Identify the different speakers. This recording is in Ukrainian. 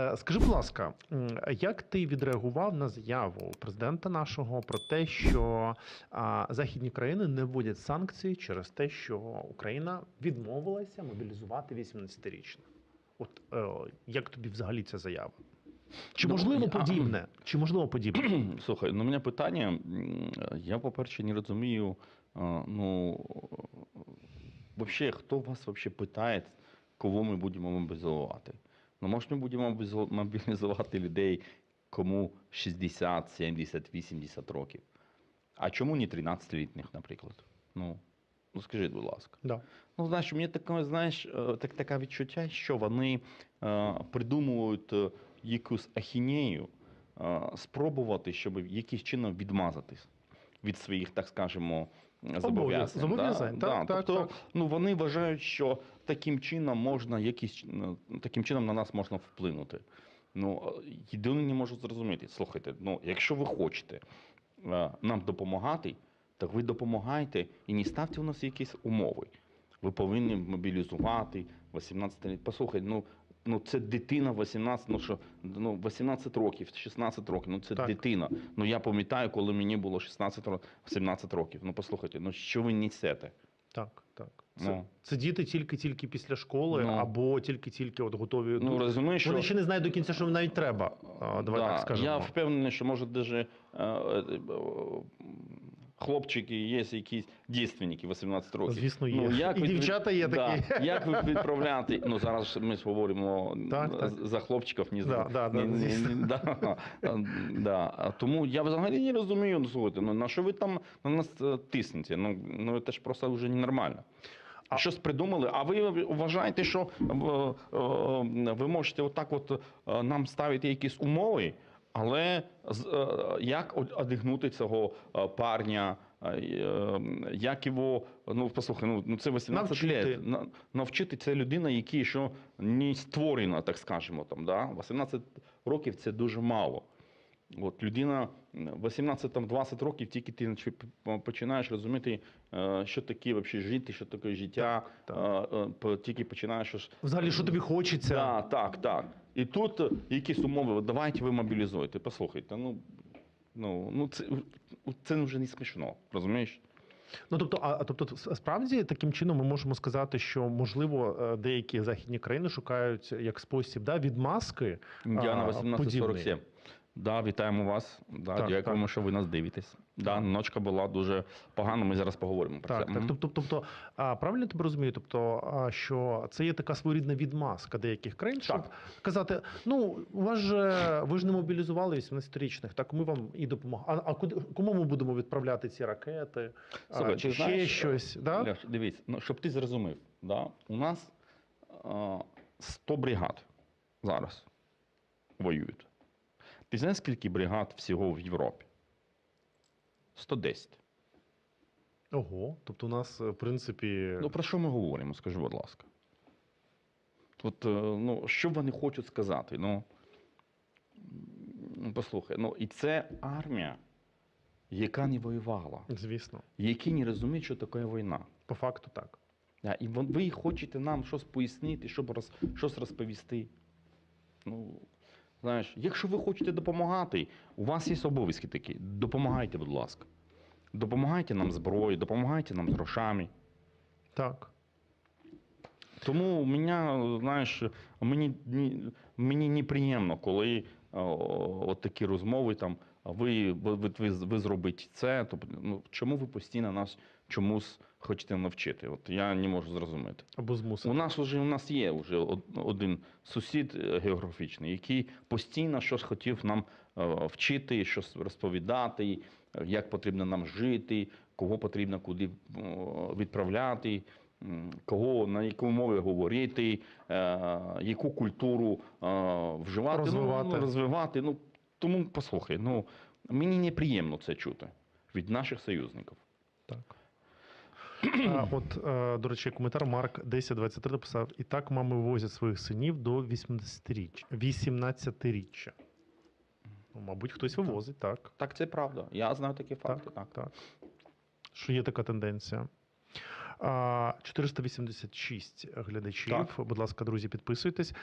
Speaker 1: Е, Скажи, будь ласка, як ти відреагував на заяву президента нашого про те, що західні країни не вводять санкції через те, що Україна відмовилася мобілізувати 18-річних? От е, як тобі взагалі ця заява? Чи
Speaker 2: Ну,
Speaker 1: можливо
Speaker 2: я-
Speaker 1: подібне? Чи можливо подібне?
Speaker 2: Слухай, ну у мене питання. Я, по-перше, не розумію, ну, вообще, хто вас вообще питає, кого ми будемо мобілізувати? Ну, може, ми будемо мобілізувати людей, кому 60, 70, 80 років. А чому не 13-літніх, наприклад? Ну, ну скажіть, будь ласка.
Speaker 1: Да.
Speaker 2: Ну, знаєш, мені таке, знаєш, е, так, таке відчуття, що вони е, придумують е, якусь ахінею, е, спробувати, щоб якийсь чином відмазатись від своїх, так скажемо, зобов'язань.
Speaker 1: зобов'язань,
Speaker 2: Да?
Speaker 1: так,
Speaker 2: да.
Speaker 1: так,
Speaker 2: тобто,
Speaker 1: так.
Speaker 2: ну вони вважають, що таким чином можна якийсь ну, таким чином на нас можна вплинути. Ну, е, єдине не можу зрозуміти. Слухайте, ну якщо ви хочете е, нам допомагати, так ви допомагайте і не ставте у нас якісь умови. Ви повинні мобілізувати 18 років. Послухай, ну, ну це дитина 18, ну що, ну 18 років, 16 років, ну це
Speaker 1: Так.
Speaker 2: дитина. Ну я пам'ятаю, коли мені було 16 років, 17 років. Ну послухайте, ну що ви несете?
Speaker 1: Так, так. Це,
Speaker 2: Ну.
Speaker 1: це діти тільки-тільки після школи,
Speaker 2: Ну.
Speaker 1: або тільки-тільки от готові.
Speaker 2: Ну розумієш, що
Speaker 1: Вони ще не знають до кінця, що їм навіть треба. Давай
Speaker 2: Да,
Speaker 1: так скажемо.
Speaker 2: Я впевнений, що може даже е, е, хлопчики є якісь дійственники 18 років.
Speaker 1: Звісно, є.
Speaker 2: Ну, як
Speaker 1: І
Speaker 2: ви-
Speaker 1: дівчата є
Speaker 2: да,
Speaker 1: такі.
Speaker 2: Як ви відправляти? Ну зараз ми говоримо
Speaker 1: Так, так.
Speaker 2: за хлопчиків, ні за
Speaker 1: да, да,
Speaker 2: ні- ні- ні- да, да. Тому я взагалі не розумію. Ну слухайте, ну на що ви там на нас е, тиснете? Ну ну це ж просто вже ненормально.
Speaker 1: А-
Speaker 2: Щось придумали, а ви вважаєте, що е, е, ви можете отак от е, нам ставити якісь умови, але як од- одягнути цього парня, як його, ну послухай, ну, ну це 18
Speaker 1: Навчити.
Speaker 2: лет. На- Навчити це людина, якій ще не створена, так скажемо. Там, да? 18 років це дуже мало. От людина 18-20 років, тільки ти починаєш розуміти, е, що таке взагалі жити, що таке життя,
Speaker 1: Так,
Speaker 2: е, е, тільки починаєш.
Speaker 1: Взагалі, що тобі хочеться?
Speaker 2: Так, так, так. І тут якісь умови, давайте ви мобілізуєте. Послухайте, ну, ну, ну це, це вже не смішно, розумієш?
Speaker 1: Ну тобто, а тобто, справді таким чином ми можемо сказати, що можливо деякі західні країни шукають як спосіб да, відмазки.
Speaker 2: Діана
Speaker 1: а,
Speaker 2: 1847. Да, вітаємо вас. Да,
Speaker 1: Так,
Speaker 2: дякуємо,
Speaker 1: так.
Speaker 2: що ви нас дивитесь. Да, ночка була дуже погана. Ми зараз поговоримо про
Speaker 1: Так,
Speaker 2: це.
Speaker 1: так. Тобто, тобто, а, правильно тебе розумію? Тобто, а, що це є така своєрідна відмазка деяких країн, щоб
Speaker 2: Так.
Speaker 1: казати: ну, у вас же ви ж не мобілізували 18-річних, так ми вам і допомагаємо. А, а куди кому ми будемо відправляти ці ракети? а, чи
Speaker 2: ти
Speaker 1: ще
Speaker 2: знаєш,
Speaker 1: щось? Да?
Speaker 2: Леш, дивись, ну, щоб ти зрозумів, да? у нас а, 100 бригад зараз воюють. Ти знаєш, скільки бригад всього в Європі? 110.
Speaker 1: Ого, тобто, у нас, в принципі,
Speaker 2: Ну про що ми говоримо, скажи, будь ласка. От, е, ну, що вони хочуть сказати? Ну, послухай, ну, і це армія, яка не воювала,
Speaker 1: звісно,
Speaker 2: які не розуміють, що таке війна.
Speaker 1: по факту так.
Speaker 2: Да, і ви хочете нам щось пояснити, щоб роз, щось розповісти. Ну, знаєш, якщо ви хочете допомагати, у вас є обов'язки такі. Допомагайте, будь ласка. Допомагайте нам зброєю, допомагайте нам з грошами.
Speaker 1: Так.
Speaker 2: Тому мене, знаєш, мені, мені неприємно, коли о, от такі розмови там, ви, ви, ви, ви, ви зробите це. Тобто, ну, чому ви постійно нас чомусь хочете навчити? От я не можу зрозуміти.
Speaker 1: Або змусити.
Speaker 2: У нас вже у нас є вже од- один сусід е, географічний, який постійно щось хотів нам е, вчити, щось розповідати, як потрібно нам жити, кого потрібно куди е, відправляти, кого на якій мові говорити, е, яку культуру е, вживати,
Speaker 1: Розвивати.
Speaker 2: Ну, ну, розвивати. Ну тому послухай, ну мені неприємно це чути від наших союзників.
Speaker 1: Так. А, От, е, до речі, коментар Марк 1023 написав: і так мами возять своїх синів до 18-річчя. 18-річчя. Ну, мабуть, хтось вивозить, так.
Speaker 2: Так, це правда. Я знаю такі факти.
Speaker 1: Так, так. Що є така тенденція. 486 глядачів.
Speaker 2: Так.
Speaker 1: Будь ласка, друзі, підписуйтесь.